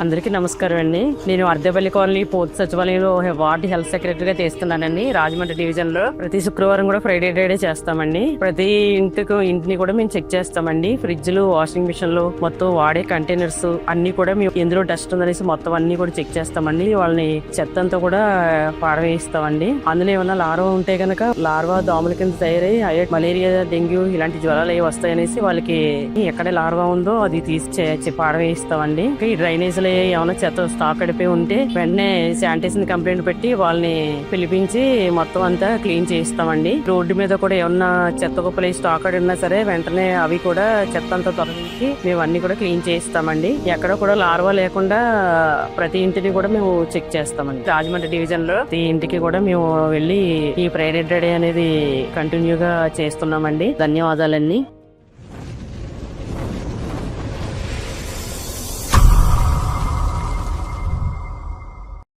అందరికీ నమస్కారం అండి. నేను అర్ధపల్లి కాలనీ పోర్ట్ సచివాలయంలో వార్డ్ హెల్త్ సెక్రటరీగా చేస్తున్నానండి. రాజమండ్రి డివిజన్లో ప్రతి శుక్రవారం కూడా ఫ్రైడే ఫ్రైడే చేస్తామండి. ప్రతి ఇంటికి ఇంటిని కూడా మేము చెక్ చేస్తామండి. ఫ్రిడ్జ్లు వాషింగ్ మిషన్లు మొత్తం వాడే కంటైనర్స్ అన్ని కూడా మేము ఎందులో డస్ట్ ఉందనేసి మొత్తం అన్ని కూడా చెక్ చేస్తామండి. వాళ్ళని చెత్తంతా కూడా పాడవేయిస్తామండి అందులో ఏమన్నా లార్వా ఉంటే కనుక లార్వా దోమల కింద తయారై అయ్యే మలేరియా డెంగ్యూ ఇలాంటి జ్వరాలు అవి వస్తాయనేసి వాళ్ళకి ఎక్కడ లార్వా ఉందో అది తీసి పాడవేయిస్తామండి చే- ఈ వాళ్ళు ఏమైనా చెత్త స్టాక్ అడిపోయి ఉంటే వెంటనే శానిటేషన్ కంప్లైంట్ పెట్టి వాళ్ళని పిలిపించి మొత్తం అంతా క్లీన్ చేయిస్తామండి. రోడ్డు మీద కూడా ఏమన్నా చెత్త కుప్పలు స్టాక్ అడి ఉన్నా సరే వెంటనే అవి కూడా చెత్త అంతా తొలగించి మేము అన్ని కూడా క్లీన్ చేయిస్తామండి. ఎక్కడ కూడా లార్వా లేకుండా ప్రతి ఇంటిని కూడా మేము చెక్ చేస్తామండి. రాజమండ్రి డివిజన్లో ప్రతి ఇంటికి కూడా మేము వెళ్ళి ఈ ప్రైవేట్ డే అనేది కంటిన్యూగా చేస్తున్నామండి. ధన్యవాదాలన్నీ